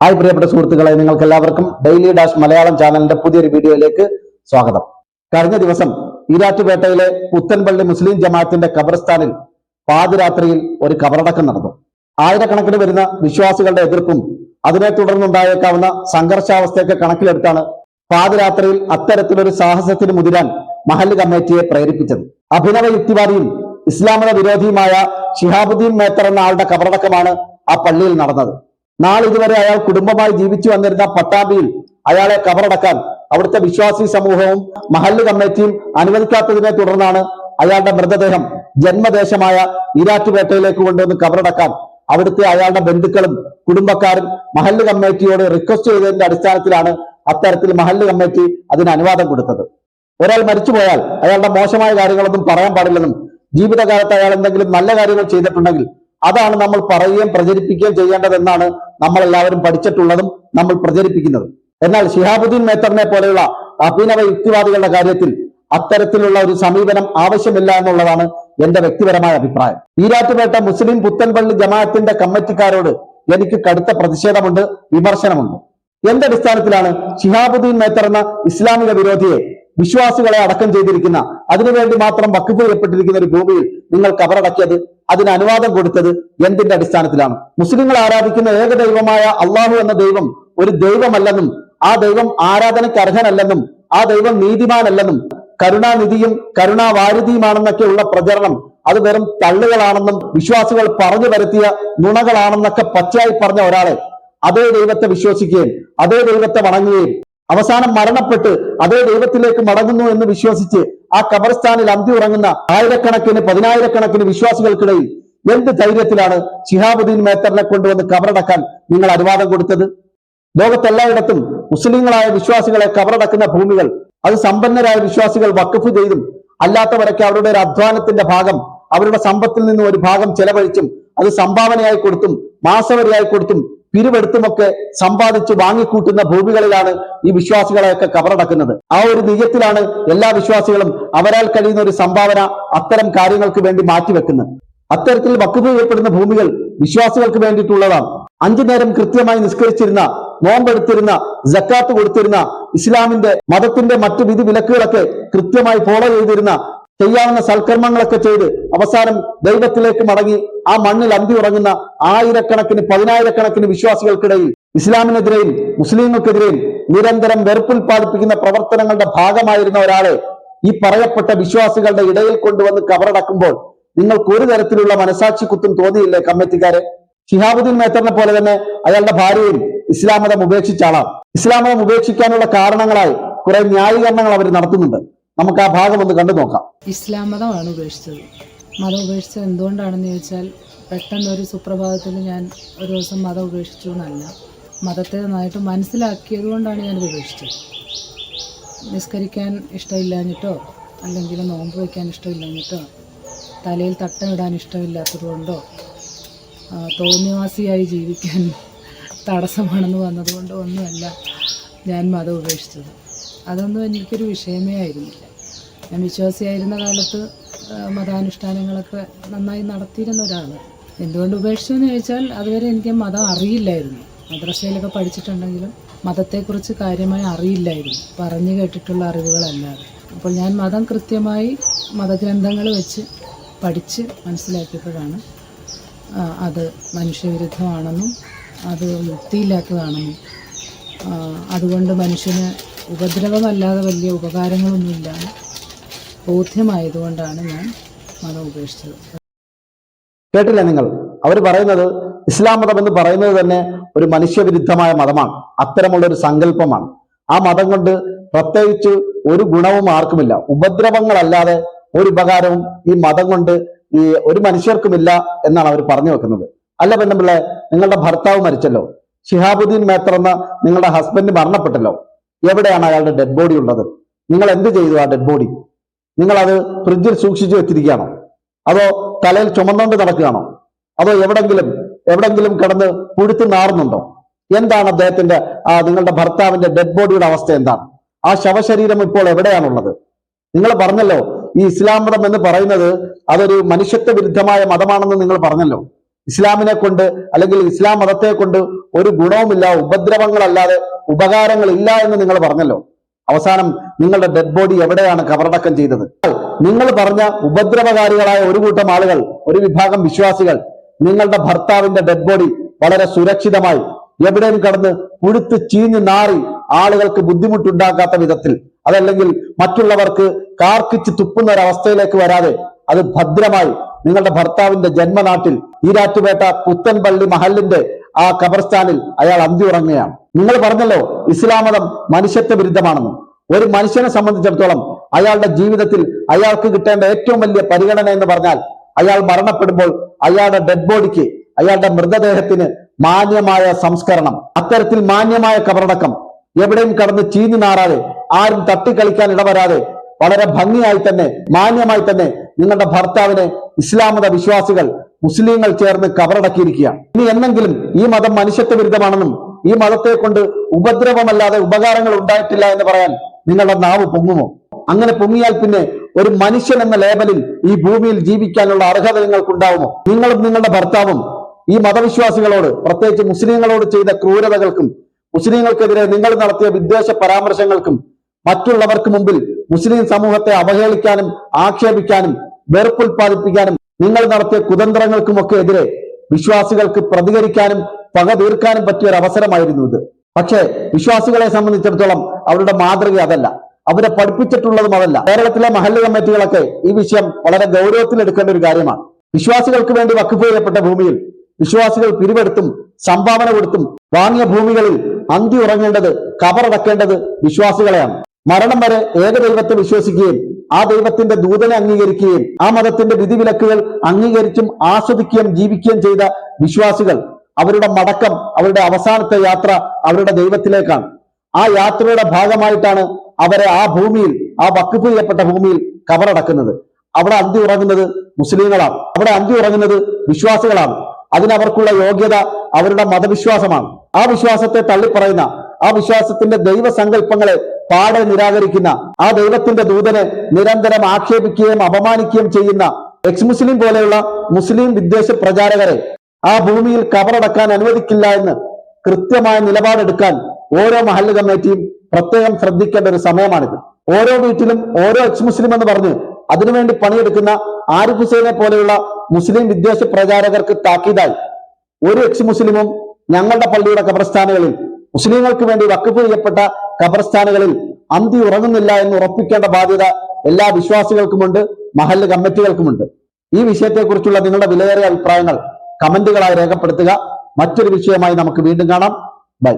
Hi പ്രിയപ്പെട്ട സുഹൃത്തുക്കളെ നിങ്ങൾക്ക് എല്ലാവർക്കും ഡെയിലി ഡാഷ് മലയാളം ചാനലിന്റെ പുതിയൊരു വീഡിയോയിലേക്ക് സ്വാഗതം. കഴിഞ്ഞ ദിവസം ഈരാറ്റുപേട്ടയിലെ പുത്തൻപള്ളി മുസ്ലിം ജമാഅത്തിന്റെ ഖബർസ്ഥാനിൽ പാതിരാത്രിയിൽ ഒരു കബറടക്കം നടന്നു. ആയിരക്കണക്കിന് വരുന്ന വിശ്വാസികളുടെ എതിർപ്പും അതിനെ തുടർന്നുണ്ടായേക്കാവുന്ന സംഘർഷാവസ്ഥയൊക്കെ കണക്കിലെടുത്താണ് പാതിരാത്രിയിൽ അത്തരത്തിലൊരു സാഹസത്തിന് മുതിരാൻ മഹല്ല് കമ്മിറ്റിയെ പ്രേരിപ്പിച്ചത്. അഭിനവ യുക്തിവാദിയും ഇസ്ലാമത വിരോധിയുമായ ഷിഹാബുദ്ദീൻ മേത്തർ എന്ന ആളുടെ കബറടക്കമാണ് ആ പള്ളിയിൽ നടന്നത്. നാളിതുവരെ അയാൾ കുടുംബമായി ജീവിച്ചു വന്നിരുന്ന പട്ടാമ്പിയിൽ അയാളെ കബറടക്കാൻ അവിടുത്തെ വിശ്വാസി സമൂഹവും മഹല്ല് കമ്മിറ്റിയും അനുവദിക്കാത്തതിനെ തുടർന്നാണ് അയാളുടെ മൃതദേഹം ജന്മദേശമായ ഈരാറ്റുപേട്ടയിലേക്ക് കൊണ്ടുവന്ന് കബറടക്കാൻ അവിടുത്തെ അയാളുടെ ബന്ധുക്കളും കുടുംബക്കാരും മഹല്ല് കമ്മിറ്റിയോട് റിക്വസ്റ്റ് ചെയ്തതിന്റെ അടിസ്ഥാനത്തിലാണ് അത്തരത്തിൽ മഹല്ല് കമ്മിറ്റി അതിന് അനുവാദം കൊടുത്തത്. ഒരാൾ മരിച്ചുപോയാൽ അയാളുടെ മോശമായ കാര്യങ്ങളൊന്നും പറയാൻ പാടില്ലെന്നും ജീവിതകാലത്ത് അയാൾ എന്തെങ്കിലും നല്ല കാര്യങ്ങൾ ചെയ്തിട്ടുണ്ടെങ്കിൽ അതാണ് നമ്മൾ പറയുകയും പ്രചരിപ്പിക്കുകയും ചെയ്യേണ്ടതെന്നാണ് നമ്മൾ എല്ലാവരും പഠിച്ചിട്ടുള്ളതും നമ്മൾ പ്രചരിപ്പിക്കുന്നതും. എന്നാൽ ഷിഹാബുദ്ദീൻ മേത്തറിനെ പോലെയുള്ള അഭിനവ യുക്തിവാദികളുടെ കാര്യത്തിൽ അത്തരത്തിലുള്ള ഒരു സമീപനം ആവശ്യമില്ല എന്നുള്ളതാണ് എന്റെ വ്യക്തിപരമായ അഭിപ്രായം. ഈരാറ്റുപേട്ട മുസ്ലിം പുത്തൻപള്ളി ജമാഅത്തിന്റെ കമ്മിറ്റിക്കാരോട് എനിക്ക് കടുത്ത പ്രതിഷേധമുണ്ട് വിമർശനമുണ്ട്. എന്തടിസ്ഥാനത്തിലാണ് ഷിഹാബുദ്ദീൻ മേത്തർ എന്ന ഇസ്ലാമിക വിരോധിയെ വിശ്വാസികളെ അടക്കം ചെയ്തിരിക്കുന്ന അതിനുവേണ്ടി മാത്രം വക്കുപ്പ് ചെയ്യപ്പെട്ടിരിക്കുന്ന ഒരു ഭൂമിയിൽ നിങ്ങൾ കബറടക്കിയത് അതിന് അനുവാദം കൊടുത്തത് എന്തിന്റെ അടിസ്ഥാനത്തിലാണ്? മുസ്ലിങ്ങൾ ആരാധിക്കുന്ന ഏക ദൈവമായ അള്ളാഹു എന്ന ദൈവം ഒരു ദൈവമല്ലെന്നും ആ ദൈവം ആരാധനയ്ക്ക് അർഹനല്ലെന്നും ആ ദൈവം നീതിമാനല്ലെന്നും കരുണാനിധിയും കരുണാവാരിധിയുമാണെന്നൊക്കെയുള്ള പ്രചരണം അത് വെറും തള്ളുകളാണെന്നും വിശ്വാസികൾ പറഞ്ഞു വരുത്തിയ നുണകളാണെന്നൊക്കെ പച്ചയായി പറഞ്ഞ ഒരാളെ അതേ ദൈവത്തെ വിശ്വസിക്കുകയും അതേ ദൈവത്തെ വണങ്ങുകയും അവസാനം മരണപ്പെട്ട് അതേ ദൈവത്തിലേക്ക് മടങ്ങുന്നു എന്ന് വിശ്വസിച്ച് ആ ഖബർസ്ഥാനിൽ അന്തി ഉറങ്ങുന്ന ആയിരക്കണക്കിന് പതിനായിരക്കണക്കിന് വിശ്വാസികൾക്കിടയിൽ എന്ത് ധൈര്യത്തിലാണ് ഷിഹാബുദ്ദീൻ മേത്തറിനെ കൊണ്ടുവന്ന് കബറടക്കാൻ നിങ്ങൾ അനുവാദം കൊടുത്തത്? ലോകത്തെല്ലായിടത്തും മുസ്ലിങ്ങളായ വിശ്വാസികളെ കബറടക്കുന്ന ഭൂമികൾ അത് സമ്പന്നരായ വിശ്വാസികൾ വക്കഫ് ചെയ്തും അല്ലാത്തവരൊക്കെ അവരുടെ ഒരു അധ്വാനത്തിന്റെ ഭാഗം അവരുടെ സമ്പത്തിൽ നിന്നും ഒരു ഭാഗം ചെലവഴിച്ചും അത് സംഭാവനയായി കൊടുത്തും മാസവരിയായി കൊടുത്തും പിരിവെടുത്തുമൊക്കെ സമ്പാദിച്ച് വാങ്ങിക്കൂട്ടുന്ന ഭൂമികളിലാണ് ഈ വിശ്വാസികളെയൊക്കെ കബറടക്കുന്നത്. ആ ഒരു നിജത്തിലാണ് എല്ലാ വിശ്വാസികളും അവരാൽ കഴിയുന്ന ഒരു സംഭാവന അത്തരം കാര്യങ്ങൾക്ക് വേണ്ടി മാറ്റിവെക്കുന്നത്. അത്തരത്തിൽ വക്കുഫ് ചെയ്യപ്പെടുന്ന ഭൂമികൾ വിശ്വാസികൾക്ക് വേണ്ടിയിട്ടുള്ളതാണ്. അഞ്ചു നേരം കൃത്യമായി നിസ്കരിച്ചിരുന്ന നോമ്പെടുത്തിരുന്ന ജക്കാത്ത് കൊടുത്തിരുന്ന ഇസ്ലാമിന്റെ മതത്തിന്റെ മറ്റു വിധി വിലക്കുകളൊക്കെ കൃത്യമായി ഫോളോ ചെയ്തിരുന്ന ചെയ്യാവുന്ന സൽക്കർമ്മങ്ങളൊക്കെ ചെയ്ത് അവസാനം ദൈവത്തിലേക്ക് മടങ്ങി ആ മണ്ണിൽ അന്തി ഉറങ്ങുന്ന ആയിരക്കണക്കിന് പതിനായിരക്കണക്കിന് വിശ്വാസികൾക്കിടയിൽ ഇസ്ലാമിനെതിരെയും മുസ്ലിങ്ങൾക്കെതിരെയും നിരന്തരം വെറുപ്പുൽപാദിപ്പിക്കുന്ന പ്രവർത്തനങ്ങളുടെ ഭാഗമായിരുന്ന ഒരാളെ ഈ പറയപ്പെട്ട വിശ്വാസികളുടെ ഇടയിൽ കൊണ്ടുവന്ന് കവറടക്കുമ്പോൾ നിങ്ങൾക്ക് ഒരു തരത്തിലുള്ള മനസാക്ഷി കുത്തും തോന്നിയില്ലേ കമ്മിറ്റിക്കാരെ? ഷിഹാബുദ്ദീൻ മേത്തറിനെ പോലെ തന്നെ അയാളുടെ ഭാര്യയും ഇസ്ലാം മതം ഉപേക്ഷിച്ചാളാം ഇസ്ലാം മതം ഉപേക്ഷിക്കാനുള്ള കാരണങ്ങളായി കുറെ ന്യായീകരണങ്ങൾ അവർ നടത്തുന്നുണ്ട്. നമുക്ക് ആ ഭാഗം ഒന്ന് കണ്ടു നോക്കാം. ഇസ്ലാം മതമാണ് ഉപേക്ഷിച്ചത് മതം ഉപേക്ഷിച്ചത് എന്തുകൊണ്ടാണെന്ന് ചോദിച്ചാൽ പെട്ടെന്ന് ഒരു സുപ്രഭാതത്തിൽ ഞാൻ ഒരു ദിവസം മതം ഉപേക്ഷിച്ചു എന്നല്ല. മതത്തെ നന്നായിട്ട് മനസ്സിലാക്കിയത് കൊണ്ടാണ് ഞാൻ ഉപേക്ഷിച്ചത്. നിസ്കരിക്കാൻ ഇഷ്ടമില്ലാഞ്ഞിട്ടോ അല്ലെങ്കിൽ നോമ്പ് വയ്ക്കാൻ ഇഷ്ടമില്ലാഞ്ഞിട്ടോ തലയിൽ തട്ടമിടാൻ ഇഷ്ടമില്ലാത്തതുകൊണ്ടോ തോന്നിവാസിയായി ജീവിക്കാൻ തടസ്സമാണെന്ന് വന്നതുകൊണ്ടോ ഒന്നുമല്ല ഞാൻ മതം ഉപേക്ഷിച്ചത്. അതൊന്നും എനിക്കൊരു വിഷയമേ ആയിരുന്നില്ല. ഞാൻ വിശ്വാസിയായിരുന്ന കാലത്ത് മതാനുഷ്ഠാനങ്ങളൊക്കെ നന്നായി നടത്തിയിരുന്ന ഒരാൾ എന്തുകൊണ്ട് ഉപേക്ഷിച്ചു എന്ന് ചോദിച്ചാൽ അതുവരെ എനിക്ക് മതം അറിയില്ലായിരുന്നു. മദ്രസയിലൊക്കെ പഠിച്ചിട്ടുണ്ടെങ്കിലും മതത്തെക്കുറിച്ച് കാര്യമായി അറിയില്ലായിരുന്നു. പറഞ്ഞു കേട്ടിട്ടുള്ള അറിവുകളല്ലാതെ. അപ്പോൾ ഞാൻ മതം കൃത്യമായി മതഗ്രന്ഥങ്ങൾ വെച്ച് പഠിച്ച് മനസ്സിലാക്കിയപ്പോഴാണ് അത് മനുഷ്യവിരുദ്ധമാണെന്നും അത് യുക്തിയില്ലാത്തതാണെന്നും അതുകൊണ്ട് മനുഷ്യന് ഉപദ്രവമല്ലാതെ വലിയ ഉപകാരങ്ങളൊന്നുമില്ലാന്ന് ബോധ്യമായതുകൊണ്ടാണ് ഞാൻ മതം ഉപേക്ഷിച്ചത്. കേട്ടില്ലേ നിങ്ങൾ? അവർ പറയുന്നത് ഇസ്ലാം മതം എന്ന് പറയുന്നത് തന്നെ ഒരു മനുഷ്യവിരുദ്ധമായ മതമാണ്. അത്തരമുള്ള ഒരു സങ്കല്പമാണ്. ആ മതം കൊണ്ട് പ്രത്യേകിച്ച് ഒരു ഗുണവും ആർക്കുമില്ല. ഉപദ്രവങ്ങളല്ലാതെ ഒരു ഉപകാരവും ഈ മതം കൊണ്ട് ഈ ഒരു മനുഷ്യർക്കുമില്ല എന്നാണ് അവർ പറഞ്ഞു വെക്കുന്നത്. അല്ല പെണ്ണുമ്പിള്ളെ നിങ്ങളുടെ ഭർത്താവ് മരിച്ചല്ലോ. ഷിഹാബുദ്ദീൻ മേത്തർ എന്ന നിങ്ങളുടെ ഹസ്ബൻഡ് മരണപ്പെട്ടല്ലോ. എവിടെയാണ് അയാളുടെ ഡെഡ് ബോഡി ഉള്ളത്? നിങ്ങൾ എന്ത് ചെയ്തു ആ ഡെഡ് ബോഡി നിങ്ങൾ അത് ഫ്രിഡ്ജിൽ സൂക്ഷിച്ചു വെച്ചിരിക്കുകയാണോ? അതോ തലയിൽ ചുമന്നുകൊണ്ട് നടക്കുകയാണോ? അതോ എവിടെങ്കിലും എവിടെങ്കിലും കിടന്ന് പുഴുത്ത് നാറുന്നുണ്ടോ? എന്താണ് അദ്ദേഹത്തിന്റെ ആ നിങ്ങളുടെ ഭർത്താവിന്റെ ഡെഡ് ബോഡിയുടെ അവസ്ഥ എന്താണ്? ആ ശവശരീരം ഇപ്പോൾ എവിടെയാണുള്ളത്? നിങ്ങൾ പറഞ്ഞല്ലോ ഈ ഇസ്ലാം മതം എന്ന് പറയുന്നത് അതൊരു മനുഷ്യത്വ വിരുദ്ധമായ മതമാണെന്ന് നിങ്ങൾ പറഞ്ഞല്ലോ. ഇസ്ലാമിനെ കൊണ്ട് അല്ലെങ്കിൽ ഇസ്ലാം മതത്തെ കൊണ്ട് ഒരു ഗുണവുമില്ല ഉപദ്രവങ്ങളല്ലാതെ ഉപകാരങ്ങളില്ല എന്ന് നിങ്ങൾ പറഞ്ഞല്ലോ. അവസാനം നിങ്ങളുടെ ഡെഡ് ബോഡി എവിടെയാണ് കബറടക്കം ചെയ്തത്? നിങ്ങൾ പറഞ്ഞ ഉപദ്രവകാരികളായ ഒരു കൂട്ടം ആളുകൾ ഒരു വിഭാഗം വിശ്വാസികൾ നിങ്ങളുടെ ഭർത്താവിന്റെ ഡെഡ് ബോഡി വളരെ സുരക്ഷിതമായി എവിടെയും കടന്ന് പുഴുത്ത് ചീഞ്ഞു നാറി ആളുകൾക്ക് ബുദ്ധിമുട്ടുണ്ടാക്കാത്ത വിധത്തിൽ അതല്ലെങ്കിൽ മറ്റുള്ളവർക്ക് കാർക്കിച്ച് തുപ്പുന്ന ഒരവസ്ഥയിലേക്ക് വരാതെ അത് ഭദ്രമായി നിങ്ങളുടെ ഭർത്താവിന്റെ ജന്മനാട്ടിൽ ഈരാറ്റുപേട്ട പുത്തൻപള്ളി മഹലിന്റെ ആ ഖബർസ്ഥാനിൽ അയാൾ അന്തിയുറങ്ങുകയാണ് നിങ്ങൾ പറഞ്ഞല്ലോ ഇസ്ലാം മതം മനുഷ്യത്വ വിരുദ്ധമാണെന്ന്. ഒരു മനുഷ്യനെ സംബന്ധിച്ചിടത്തോളം അയാളുടെ ജീവിതത്തിൽ അയാൾക്ക് കിട്ടേണ്ട ഏറ്റവും വലിയ പരിഗണന എന്ന് പറഞ്ഞാൽ അയാൾ മരണപ്പെടുമ്പോൾ അയാളുടെ ഡെഡ് ബോഡിക്ക് അയാളുടെ മൃതദേഹത്തിന് മാന്യമായ സംസ്കരണം അത്തരത്തിൽ മാന്യമായ കബറടക്കം എവിടെയും കടന്ന് ചീഞ്ഞു നാറാതെ ആരും തട്ടിക്കളിക്കാൻ ഇടവരാതെ വളരെ ഭംഗിയായി തന്നെ മാന്യമായി തന്നെ നിങ്ങളുടെ ഭർത്താവിനെ ഇസ്ലാം മത വിശ്വാസികൾ മുസ്ലിങ്ങൾ ചേർന്ന് കബറടക്കിയിരിക്കുകയാണ്. ഇനി എന്നെങ്കിലും ഈ മതം മനുഷ്യത്വ വിരുദ്ധമാണെന്നും ഈ മതത്തെ കൊണ്ട് ഉപദ്രവമല്ലാതെ ഉപകാരങ്ങൾ ഉണ്ടായിട്ടില്ല എന്ന് പറയാൻ നിങ്ങളുടെ നാവ് പൊങ്ങുമോ? അങ്ങനെ പൊങ്ങിയാൽ പിന്നെ ഒരു മനുഷ്യൻ എന്ന ലേബലിൽ ഈ ഭൂമിയിൽ ജീവിക്കാനുള്ള അർഹത നിങ്ങൾക്കുണ്ടാവുമോ? നിങ്ങളും നിങ്ങളുടെ ഭർത്താവും ഈ മതവിശ്വാസികളോട് പ്രത്യേകിച്ച് മുസ്ലിങ്ങളോട് ചെയ്ത ക്രൂരതകൾക്കും മുസ്ലിങ്ങൾക്കെതിരെ നിങ്ങൾ നടത്തിയ വിദ്വേഷ പരാമർശങ്ങൾക്കും മറ്റുള്ളവർക്ക് മുമ്പിൽ മുസ്ലിം സമൂഹത്തെ അവഹേളിക്കാനും ആക്ഷേപിക്കാനും വെറുപ്പുൽപ്പാദിപ്പിക്കാനും നിങ്ങൾ നടത്തിയ കുതന്ത്രങ്ങൾക്കുമൊക്കെ എതിരെ വിശ്വാസികൾക്ക് പ്രതികരിക്കാനും പക തീർക്കാനും പറ്റിയ ഒരു അവസരമായിരുന്നു ഇത്. പക്ഷേ വിശ്വാസികളെ സംബന്ധിച്ചിടത്തോളം അവരുടെ മാതൃക അതല്ല. അവരെ പഠിപ്പിച്ചിട്ടുള്ളതും അതല്ല. കേരളത്തിലെ മഹല്ല് കമ്മിറ്റികളൊക്കെ ഈ വിഷയം വളരെ ഗൗരവത്തിൽ എടുക്കേണ്ട ഒരു കാര്യമാണ്. വിശ്വാസികൾക്ക് വേണ്ടി വക്കുഫ് ചെയ്യപ്പെട്ട ഭൂമിയിൽ വിശ്വാസികൾ പിരിവെടുത്തും സംഭാവന കൊടുത്തും വാങ്ങിയ ഭൂമികളിൽ അന്തി ഉറങ്ങേണ്ടത് കബറടക്കേണ്ടത് വിശ്വാസികളെയാണ്. മരണം വരെ ഏകദൈവത്തെ വിശ്വസിക്കുകയും ആ ദൈവത്തിന്റെ ദൂതനെ അംഗീകരിക്കുകയും ആ മതത്തിന്റെ വിധിവിലക്കുകൾ അംഗീകരിച്ചും ആസ്വദിക്കുകയും ജീവിക്കുകയും ചെയ്ത വിശ്വാസികൾ അവരുടെ മടക്കം അവരുടെ അവസാനത്തെ യാത്ര അവരുടെ ദൈവത്തിലേക്കാണ്. ആ യാത്രയുടെ ഭാഗമായിട്ടാണ് അവരെ ആ ഭൂമിയിൽ ആ വക്കുപ്പ് ചെയ്യപ്പെട്ട ഭൂമിയിൽ കബറടക്കുന്നത്. അവിടെ അന്തി ഉറങ്ങുന്നത് മുസ്ലിങ്ങളാണ്. അവിടെ അന്തി ഉറങ്ങുന്നത് വിശ്വാസികളാണ്. അതിനവർക്കുള്ള യോഗ്യത അവരുടെ മതവിശ്വാസമാണ്. ആ വിശ്വാസത്തെ തള്ളിപ്പറയുന്ന ആ വിശ്വാസത്തിന്റെ ദൈവസങ്കല്പങ്ങളെ പാടെ നിരാകരിക്കുന്ന ആ ദൈവത്തിന്റെ ദൂതനെ നിരന്തരം ആക്ഷേപിക്കുകയും അപമാനിക്കുകയും ചെയ്യുന്ന എക്സ് മുസ്ലിം പോലെയുള്ള മുസ്ലിം വിദ്വേഷ പ്രചാരകരെ ആ ഭൂമിയിൽ കബറടക്കാൻ അനുവദിക്കില്ല എന്ന് കൃത്യമായ നിലപാടെടുക്കാൻ ഓരോ മഹല്ല് കമ്മിറ്റിയും പ്രത്യേകം ശ്രദ്ധിക്കേണ്ട ഒരു സമയമാണിത്. ഓരോ വീട്ടിലും ഓരോ എക്സ് മുസ്ലിം എന്ന് പറഞ്ഞ് അതിനുവേണ്ടി പണിയെടുക്കുന്ന ആരിഫ് ഹുസൈനെ പോലെയുള്ള മുസ്ലിം വിദ്വേഷ പ്രചാരകർക്ക് താക്കീതായി. ഒരു എക്സ് മുസ്ലിമും ഞങ്ങളുടെ പള്ളിയുടെ കബർസ്ഥാനുകളിൽ മുസ്ലിങ്ങൾക്ക് വേണ്ടി വക്കഫ് ചെയ്യപ്പെട്ട ഖബർസ്ഥാനുകളിൽ അന്തി ഉറങ്ങുന്നില്ല എന്ന് ഉറപ്പിക്കേണ്ട ബാധ്യത എല്ലാ വിശ്വാസികൾക്കുമുണ്ട് മഹല്ല് കമ്മിറ്റികൾക്കുമുണ്ട്. ഈ വിഷയത്തെക്കുറിച്ചുള്ള നിങ്ങളുടെ വിലയേറിയ അഭിപ്രായങ്ങൾ കമന്റുകളായി രേഖപ്പെടുത്തുക. മറ്റൊരു വിഷയമായി നമുക്ക് വീണ്ടും കാണാം. ബൈ.